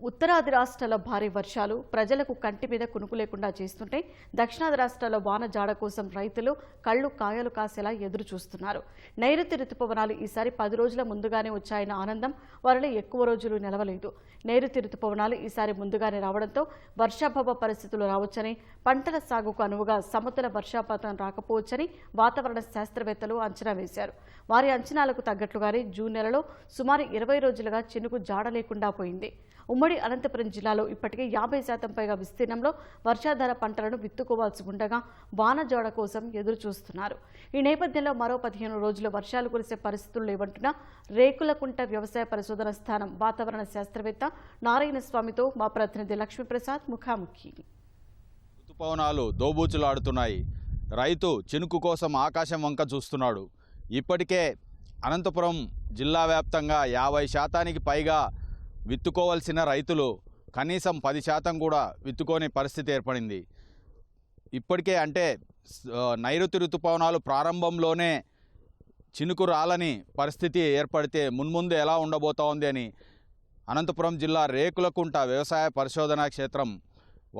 ఉత్తరాది రాష్ట్రాల భారీ వర్షాలు ప్రజలకు కంటి మీద కునుకు లేకుండా చేస్తుంటే దక్షిణాది రాష్ట్రాల వాన జాడ కోసం రైతులు కళ్ళు కాయలు కాసేలా ఎదురు చూస్తున్నారు. నైరుతి రుతుపవనాలు ఈసారి పది రోజుల ముందుగానే వచ్చాయన్న ఆనందం వారిలో ఎక్కువ రోజులు నిలవలేదు. నైరుతి రుతుపవనాలు ఈసారి ముందుగానే రావడంతో వర్షాభావ పరిస్థితులు రావచ్చని పంటల సాగుకు అనువుగా సమతుల వర్షాపాతం రాకపోవచ్చని వాతావరణ శాస్త్రవేత్తలు అంచనా వేశారు. వారి అంచనాలకు తగ్గట్లుగానే జూన్ నెలలో సుమారు ఇరవై రోజులుగా చినుకు జాడ లేకుండా పోయింది. ఉమ్మడి అనంతపురం జిల్లాలో ఇప్పటికే యాభై శాతం పైగా విస్తీర్ణంలో వర్షాధార పంటలను విత్తుకోవాల్సి ఉండగా వానజోడ కోసం ఎదురు చూస్తున్నారు ఈ నేపథ్యంలో మరో పదిహేను రోజులు వర్షాలు కురిసే పరిస్థితులు లేవంటున్న రేకులకుంట వ్యవసాయ పరిశోధన స్థానం వాతావరణ శాస్త్రవేత్త నారాయణ స్వామితో మా ప్రతినిధి లక్ష్మీప్రసాద్ ముఖాముఖి. ఋతుపవనాలు దోబూచులాడుతున్నాయి. రైతు చినుకు కోసం ఆకాశం వంక చూస్తున్నాడు. ఇప్పటికే అనంతపురం జిల్లా వ్యాప్తంగా యాభై శాతానికి పైగా విత్తుకోవాల్సిన రైతులు కనీసం పది శాతం కూడా విత్తుకోని పరిస్థితి ఏర్పడింది. ఇప్పటికే అంటే నైరుతి ఋతుపవనాలు ప్రారంభంలోనే చినుకు రాలని పరిస్థితి ఏర్పడితే మున్ముందు ఎలా ఉండబోతోంది అని అనంతపురం జిల్లా రేకులకుంట వ్యవసాయ పరిశోధనా క్షేత్రం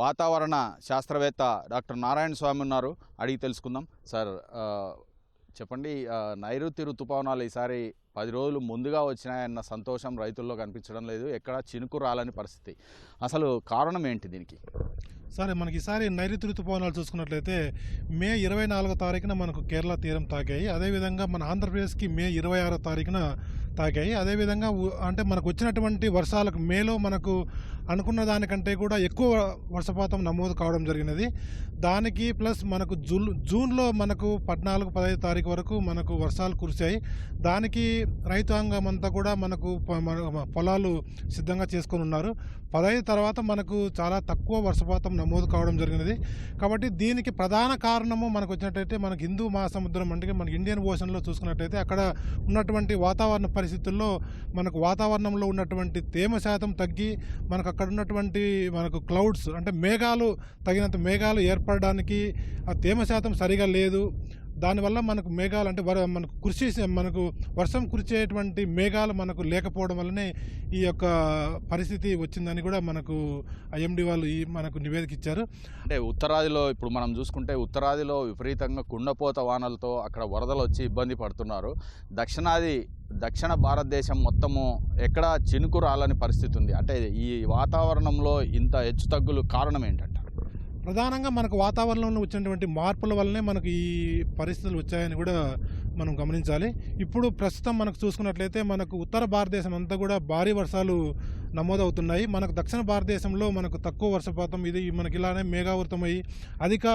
వాతావరణ శాస్త్రవేత్త డాక్టర్ నారాయణ స్వామి ఉన్నారు. అడిగి తెలుసుకుందాం. సార్ చెప్పండి నైరుతి ఋతుపవనాలు ఈసారి పది రోజులు ముందుగా వచ్చినాయన్న సంతోషం రైతుల్లో కనిపించడం లేదు. ఎక్కడ చినుకు రాలని పరిస్థితి. అసలు కారణం ఏంటి దీనికి? సరే మనకి ఈసారి నైరుతి ఋతుపవనాలు చూసుకున్నట్లయితే మే ఇరవై నాలుగో తారీఖున మనకు కేరళ తీరం తాకాయి. అదేవిధంగా మన ఆంధ్రప్రదేశ్కి మే ఇరవై ఆరో తారీఖున తాకాయి అదేవిధంగా అంటే మనకు వచ్చినటువంటి వర్షాలకు మేలో మనకు అనుకున్న దానికంటే కూడా ఎక్కువ వర్షపాతం నమోదు కావడం జరిగినది. దానికి ప్లస్ మనకు జూన్ జూన్లో మనకు పద్నాలుగు పదహైదు తారీఖు వరకు మనకు వర్షాలు కురిశాయి. దానికి రైతాంగం అంతా కూడా మనకు పొలాలు సిద్ధంగా చేసుకొని ఉన్నారు. పదహైదు తర్వాత మనకు చాలా తక్కువ వర్షపాతం నమోదు కావడం జరిగినది. కాబట్టి దీనికి ప్రధాన కారణము మనకు వచ్చినట్టయితే మనకు హిందూ మహాసముద్రం అంటే మనకి ఇండియన్ ఓషన్లో చూసుకున్నట్టయితే అక్కడ ఉన్నటువంటి వాతావరణ పరిస్థితుల్లో మనకు వాతావరణంలో ఉన్నటువంటి తేమ శాతం తగ్గి మనకు అక్కడ ఉన్నటువంటి మనకు క్లౌడ్స్ అంటే మేఘాలు తగినంత మేఘాలు ఏర్పడడానికి ఆ తేమ శాతం సరిగా లేదు. దానివల్ల మనకు మేఘాలు అంటే వర మనకు కృషి మనకు వర్షం కురిచేటువంటి మేఘాలు మనకు లేకపోవడం వల్లనే ఈ యొక్క పరిస్థితి వచ్చిందని కూడా మనకు ఐఎండి వాళ్ళు ఈ మనకు నివేదిక ఇచ్చారు. అంటే ఉత్తరాదిలో ఇప్పుడు మనం చూసుకుంటే ఉత్తరాదిలో విపరీతంగా కుండపోత వానలతో అక్కడ వరదలు వచ్చి ఇబ్బంది పడుతున్నారు. దక్షిణాది దక్షిణ భారతదేశం మొత్తము ఎక్కడ చినుకు రాలని పరిస్థితి ఉంది. అంటే ఈ వాతావరణంలో ఇంత హెచ్చు తగ్గులు కారణం ఏంటంటారు? ప్రధానంగా మనకు వాతావరణంలో వచ్చినటువంటి మార్పుల వల్లనే మనకు ఈ పరిస్థితులు వచ్చాయని కూడా మనం గమనించాలి. ఇప్పుడు ప్రస్తుతం మనకు చూసుకున్నట్లయితే మనకు ఉత్తర భారతదేశం అంతా కూడా భారీ వర్షాలు నమోదవుతున్నాయి. మనకు దక్షిణ భారతదేశంలో మనకు తక్కువ వర్షపాతం. ఇది మనకి ఇలానే మేఘావృతమై అధిక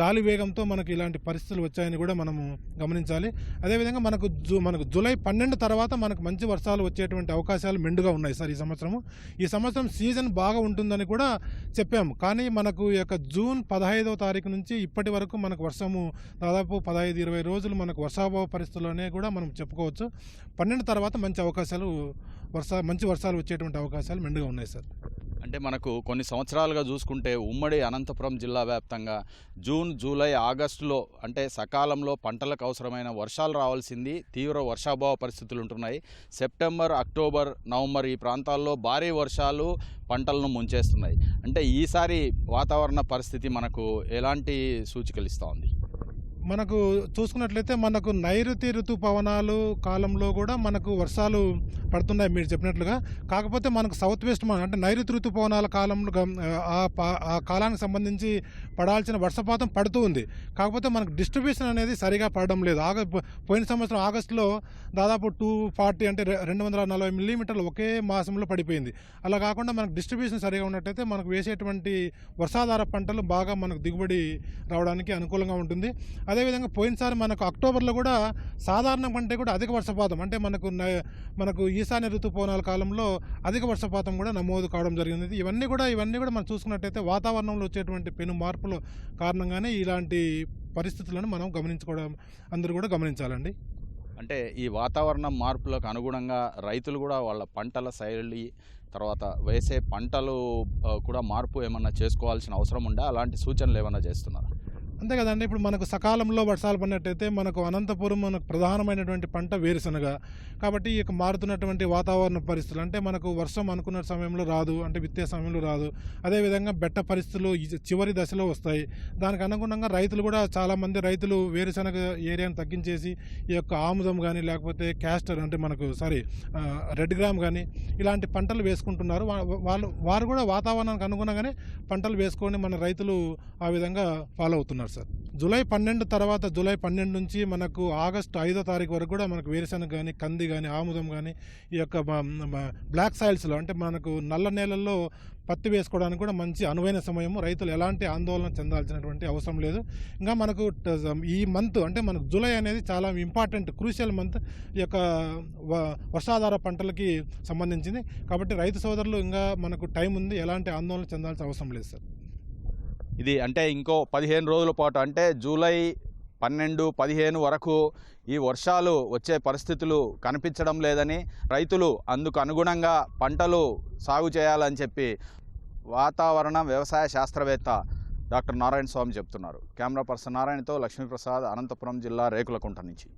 గాలి వేగంతో మనకు ఇలాంటి పరిస్థితులు వచ్చాయని కూడా మనము గమనించాలి. అదేవిధంగా మనకు జూ మనకు జూలై పన్నెండు తర్వాత మనకు మంచి వర్షాలు వచ్చేటువంటి అవకాశాలు మెండుగా ఉన్నాయి సార్ ఈ సంవత్సరము. ఈ సంవత్సరం సీజన్ బాగా ఉంటుందని కూడా చెప్పాము. కానీ మనకు ఈ యొక్క జూన్ పదహైదవ తారీఖు నుంచి ఇప్పటి వరకు మనకు వర్షము దాదాపు పదహైదు ఇరవై రోజులు మనకు వర్షాభావ పరిస్థితుల్లోనే కూడా మనం చెప్పుకోవచ్చు. పన్నెండు తర్వాత మంచి అవకాశాలు వర్ష మంచి వర్షాలు వచ్చేటువంటి అవకాశాలు మెండుగా ఉన్నాయి సార్. అంటే మనకు కొన్ని సంవత్సరాలుగా చూసుకుంటే ఉమ్మడి అనంతపురం జిల్లా వ్యాప్తంగా జూన్ జూలై ఆగస్టులో అంటే సకాలంలో పంటలకు అవసరమైన వర్షాలు రావాల్సింది. తీవ్ర వర్షాభావ పరిస్థితులు ఉంటున్నాయి. సెప్టెంబర్ అక్టోబర్ నవంబర్ ఈ ప్రాంతాల్లో భారీ వర్షాలు పంటలను ముంచేస్తున్నాయి. అంటే ఈసారి వాతావరణ పరిస్థితి మనకు ఎలాంటి సూచికలు ఇస్తూ ఉంది? మనకు చూసుకున్నట్లయితే మనకు నైరుతి ఋతుపవనాలు కాలంలో కూడా మనకు వర్షాలు పడుతున్నాయి మీరు చెప్పినట్లుగా. కాకపోతే మనకు సౌత్ వెస్ట్ అంటే నైరుతి ఋతుపవనాల కాలంలో ఆ పా- ఆ కాలానికి సంబంధించి పడాల్సిన వర్షపాతం పడుతూ ఉంది. కాకపోతే మనకు డిస్ట్రిబ్యూషన్ అనేది సరిగా పడడం లేదు. ఆగ పోయిన సంవత్సరం ఆగస్టులో దాదాపు టూ ఫార్టీ అంటే రెండు వందల నలభై మిల్లీమీటర్లు ఒకే మాసంలో పడిపోయింది. అలా కాకుండా మనకు డిస్ట్రిబ్యూషన్ సరిగా ఉన్నట్టయితే మనకు వేసేటువంటి వర్షాధార పంటలు బాగా మనకు దిగుబడి రావడానికి అనుకూలంగా ఉంటుంది. అదేవిధంగా పోయినసారి మనకు అక్టోబర్లో కూడా సాధారణం కంటే కూడా అధిక వర్షపాతం అంటే మనకు న- మనకు ఈశాన్య ఋతుపవనాల కాలంలో అధిక వర్షపాతం కూడా నమోదు కావడం జరిగింది. ఇవన్నీ కూడా ఇవన్నీ కూడా మనం చూసుకున్నట్టయితే వాతావరణంలో వచ్చేటువంటి పెను మార్పుల కారణంగానే ఇలాంటి పరిస్థితులను మనం గమనించుకోవడం అందరూ కూడా గమనించాలండి. అంటే ఈ వాతావరణ మార్పులకు అనుగుణంగా రైతులు కూడా వాళ్ళ పంటల శైలి తర్వాత వేసే పంటలు కూడా మార్పు ఏమన్నా చేసుకోవాల్సిన అవసరం ఉందా? అలాంటి సూచనలు ఏమన్నా చేస్తున్నారా? అంతే కదండి. ఇప్పుడు మనకు సకాలంలో వర్షాలు పడినట్టయితే మనకు అనంతపురం మనకు ప్రధానమైనటువంటి పంట వేరుశనగ. కాబట్టి ఈ యొక్క మారుతున్నటువంటి వాతావరణ పరిస్థితులు అంటే మనకు వర్షం అనుకున్న సమయంలో రాదు అంటే విత్తే సమయంలో రాదు. అదేవిధంగా బెట్ట పరిస్థితులు చివరి దశలో వస్తాయి. దానికి అనుగుణంగా రైతులు కూడా చాలామంది రైతులు వేరుశనగ ఏరియాను తగ్గించేసి ఈ యొక్క ఆముదం కానీ లేకపోతే క్యాస్టర్ అంటే మనకు సారీ రెడ్ గ్రామ్ కానీ ఇలాంటి పంటలు వేసుకుంటున్నారు. వాళ్ళు వారు కూడా వాతావరణానికి అనుగుణంగానే పంటలు వేసుకొని మన రైతులు ఆ విధంగా ఫాలో అవుతున్నారు. సార్. జూలై పన్నెండు తర్వాత జూలై పన్నెండు నుంచి మనకు ఆగస్టు ఐదో తారీఖు వరకు కూడా మనకు వేరుశనగ కానీ కంది కానీ ఆముదం కానీ ఈ యొక్క బ్లాక్ సాయిల్స్లో అంటే మనకు నల్ల నేలల్లో పత్తి వేసుకోవడానికి కూడా మంచి అనువైన సమయము. రైతులు ఎలాంటి ఆందోళన చెందాల్సినటువంటి అవసరం లేదు. ఇంకా మనకు ఈ మంత్ అంటే మనకు జూలై అనేది చాలా ఇంపార్టెంట్ క్రూషియల్ మంత్ ఈ యొక్క వ- వర్షాధార పంటలకి సంబంధించింది. కాబట్టి రైతు సోదరులు ఇంకా మనకు టైం ఉంది ఎలాంటి ఆందోళన చెందాల్సిన అవసరం లేదు సార్. ఇది అంటే ఇంకో పదిహేను రోజుల పాటు అంటే జూలై పన్నెండు పదిహేను వరకు ఈ వర్షాలు వచ్చే పరిస్థితులు కనిపించడం లేదని రైతులు అందుకు అనుగుణంగా పంటలు సాగు చేయాలని చెప్పి వాతావరణ వ్యవసాయ శాస్త్రవేత్త డాక్టర్ నారాయణ స్వామి చెప్తున్నారు. కెమెరా పర్సన్ నారాయణతో లక్ష్మీప్రసాద్ అనంతపురం జిల్లా రేకులకుంట నుంచి.